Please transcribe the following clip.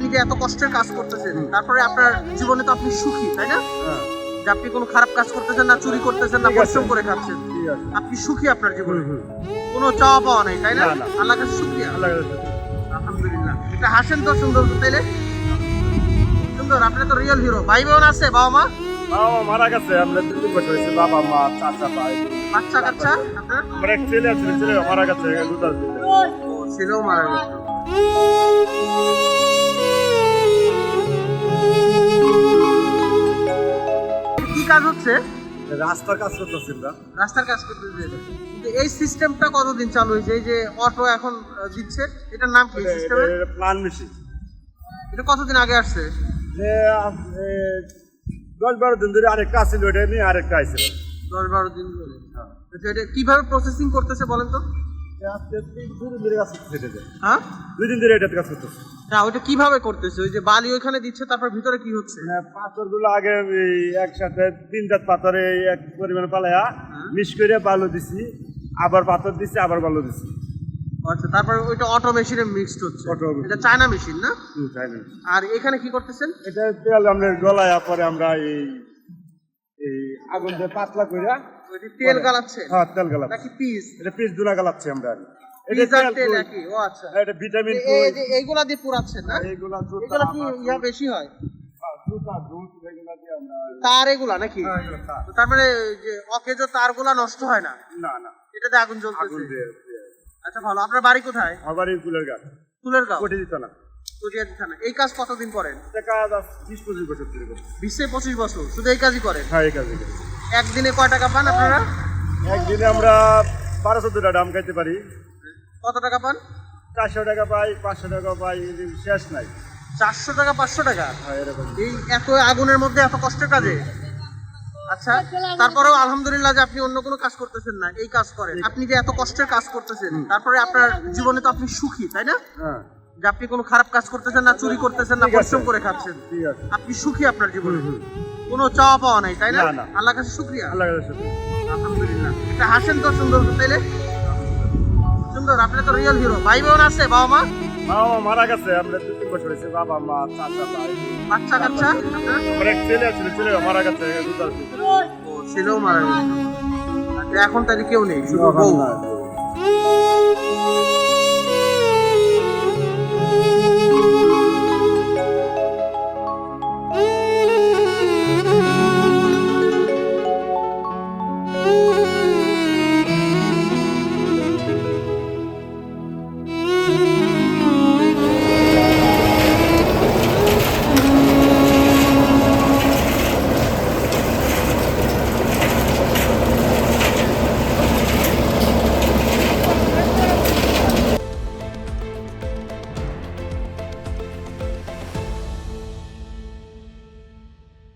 আপনি যে এত কষ্টের কাজ করতেছেন তারপরে আপনার জীবনে তো আপনি সুখী তাই না? হ্যাঁ। যে আপনি কোনো খারাপ কাজ করতেছেন না চুরি করতেছেন না পরিশ্রম করে খাচ্ছেন আপনি সুখী আপনার জীবনে? কোনো চাওয়া পাওয়া নেই তাই না। আল্লাহ কাছে আলহামদুলিল্লাহ। এটা হাসেন তো সুন্দর তাইলে সুন্দর আপনি তো রিয়েল হিরো ভাই বোন আছে বাবা মা বাবা মারা গেছে আমরা তিন বছর হয়েছে বাবা মা চাচা ভাই। বাচ্চা কাচ্চা? আমার এক ছেলে আছে ছেলে মারা গেছে ছেলেও মারা গেছে। কাজ হচ্ছে? রাস্তার কাজ করতেছি না রাস্তার কাজ করতে কিন্তু এই সিস্টেমটা কতদিন চালু হয়েছে? এই যে অটো এখন দিচ্ছে এটার নাম কি সিস্টেমের প্লান মেশিন এটা কতদিন আগে আসছে? যে দশ বারো দিন ধরে আরেকটা আসছিল ওটা নিয়ে আরেকটা আসছিল দশ বারো দিন ধরে। আচ্ছা, এটা কীভাবে প্রসেসিং করতেছে বলেন তো? হ্যাঁ? দুই দিন ধরে এটাতে কাজ করতেছে না ওইটা কীভাবে করতেছে? ওই যে বালি ওইখানে দিচ্ছে তারপর ভিতরে কি হচ্ছে? মানে পাথরগুলো আগে একসাথে তিন চার পাথরে এক পরিমাণে পালায়া মিশ করে বালু দিছি আবার পাথর দিছি আবার বালু দিছি। আচ্ছা তারপর ওইটা অটো মেশিনে মিক্সড হচ্ছে। Machine। এটা চায়না মেশিন না? হুম, তাই না? আর এখানে কি করতেছেন? এটা আমরা গলায়া পরে আমরা এই এই আগুন দিয়ে পাতলা কইরা তেল গালাচ্ছে? হ্যাঁ তেল গালাম নাকি পিস? এটা পিস গালাচ্ছি আমরা এটা ভিটামিন এইগুলা দিয়ে পুরাচ্ছেন না? এইগুলা এগুলা কি ইয়া বেশি হয়? হ্যাঁ, আমরা তার এগুলা নাকি? হ্যাঁ, তার। মানে যে অকেজো তারগুলা নষ্ট হয় না? না না। এটাতে আগুন জ্বলতেছে। আচ্ছা ভালো। আপনার বাড়ি কোথায়? আবার এই ফুলের গাছ কোটি দিত না। থানা এই কাজ কতদিন করেন? এটা কাজ বিশ পঁচিশ বছর ধরে করছি। বিশ থেকে পঁচিশ বছর শুধু এই কাজই করেন? হ্যাঁ এই কাজে করি। একদিনে কয় টাকা পান আপনারা? একদিনে আমরা বারো চোদ্দটা দাম খাইতে পারি। কত টাকা পান? চারশো টাকা পাই পাঁচশো টাকা পাই শেষ নাই। চারশো টাকা পাঁচশো টাকা? হ্যাঁ এরকম। এই এত আগুনের মধ্যে এত কষ্টের কাজে? আচ্ছা তারপরেও আলহামদুলিল্লাহ যে আপনি অন্য কোনো কাজ করতেছেন না এই কাজ করেন। আপনি যে এত কষ্টের কাজ করতেছেন তারপরে আপনার জীবনে তো আপনি সুখী তাই না? হ্যাঁ। যে আপনি কোনো খারাপ কাজ করতেছেন না চুরি করতেছেন না পরিশ্রম করে খাচ্ছেন আপনি সুখী আপনার জীবনে। কোনো চাওয়া পাওয়া নাই তাই না। আল্লাহ কাছে শুক্রিয়া। আল্লাহ কাছে আলহামদুলিল্লাহ। এটা হাসেন তো সুন্দর তাইলে? সুন্দর আপনি তো রিয়েল হিরো ভাই বোন আছে বাবা মা বাবা মা মারা গেছে আমরা দু তিন বছর হয়েছে। বাবা মা চাচা ভাই। বাচ্চা কাচ্চা? আমার এক ছেলে আছে ছেলে মারা গেছে ছেলেও মারা গেছে। এখন তাহলে কেউ নেই শুধু বউ। নাই।